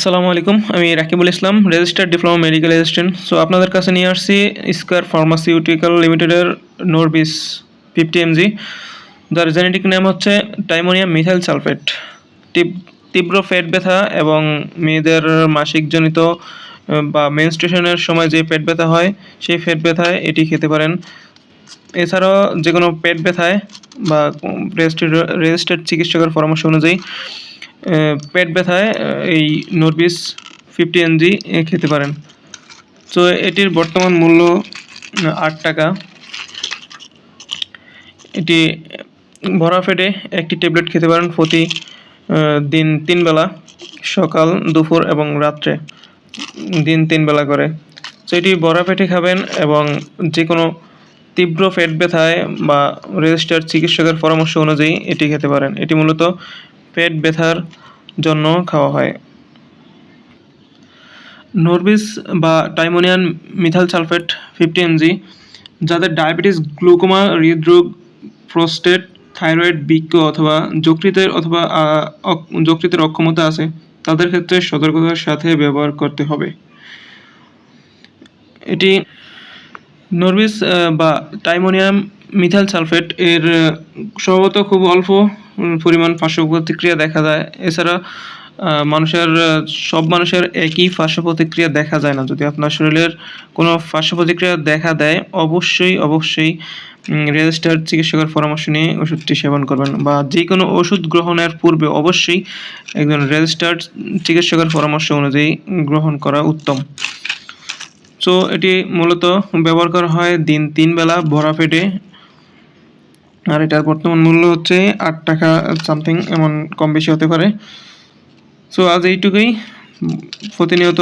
আসসালামু আলাইকুম। আমি Rakibul Islam registered diploma medical assistant so আপনাদের কাছে নিয়ে আসছি স্কোয়ার ফার্মাসিউটিক্যাল লিমিটেডের নোরবিস ফিফটি এমজি যার জেনেটিক নেম হচ্ছে টাইমোনিয়াম মিথাইল সালফেট তীব্র পেট ব্যথা এবং মেয়েদের মাসিকজনিত বা মেনস্ট্রেশনের সময় যে পেট ব্যথা হয়, সেই পেট ব্যথায় এটি খেতে পারেন। এছাড়াও যে কোনো পেট ব্যথায় বা রেজিস্টার্ড চিকিৎসকের পরামর্শ অনুযায়ী পেট ব্যথায় এই নরবিস ফিফটি এনজি খেতে পারেন। তো এটির বর্তমান মূল্য আট টাকা। এটি ভরা পেটে একটি ট্যাবলেট খেতে পারেন প্রতি দিন তিন বেলা, সকাল, দুপুর এবং রাত্রে, দিন তিন বেলা করে। তো এটি ভরা পেটে খাবেন এবং যে কোনো তীব্র পেট ব্যথায় বা রেজিস্টার্ড চিকিৎসকের পরামর্শ অনুযায়ী এটি খেতে পারেন। এটি মূলত পেট ব্যথার জন্য খাওয়া হয়। নরবিস বা timonian methyl sulphate fifty MG যাদের ডায়াবেটিস গ্লুকোমা হৃদরোগ প্রোস্টেট থাইরয়েড বৃক্ক অথবা যকৃতের অথবা যকৃতের অক্ষমতা আছে তাদের ক্ষেত্রে সতর্কতার সাথে ব্যবহার করতে হবে। এটি নরবিস বা টাইমোনিয়াম মিথাইল সালফেট এর আহ, স্বভাবত খুব অল্প পরিমাণ পার্শ্ব প্রতিক্রিয়া দেখা যায়। এছাড়া মানুষের, সব মানুষের একই পার্শ্ব প্রতিক্রিয়া দেখা যায় না। যদি আপনার শরীরের কোনো পার্শ্ব প্রতিক্রিয়া দেখা দেয়, অবশ্যই অবশ্যই রেজিস্টার্ড চিকিৎসকের পরামর্শ নিয়ে ওষুধটি সেবন করবেন বা যে কোনো ওষুধ গ্রহণের পূর্বে অবশ্যই একজন রেজিস্টার্ড চিকিৎসকের পরামর্শ অনুযায়ী গ্রহণ করা উত্তম। সো এটি মূলত ব্যবহার করা হয় দিন তিন বেলা ভরা পেটে আর এটার বর্তমান মূল্য হচ্ছে আট টাকা সামথিং এমন কম বেশি হতে পারে। সো আজ এইটুকুই। প্রতিনিয়ত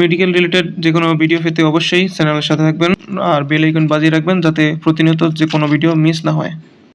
মেডিকেল রিলেটেড যে কোনো ভিডিও পেতে অবশ্যই চ্যানেলের সাথে থাকবেন আর বেল আইকন বাজিয়ে রাখবেন যাতে প্রতিনিয়ত যে কোনো ভিডিও মিস না হয়।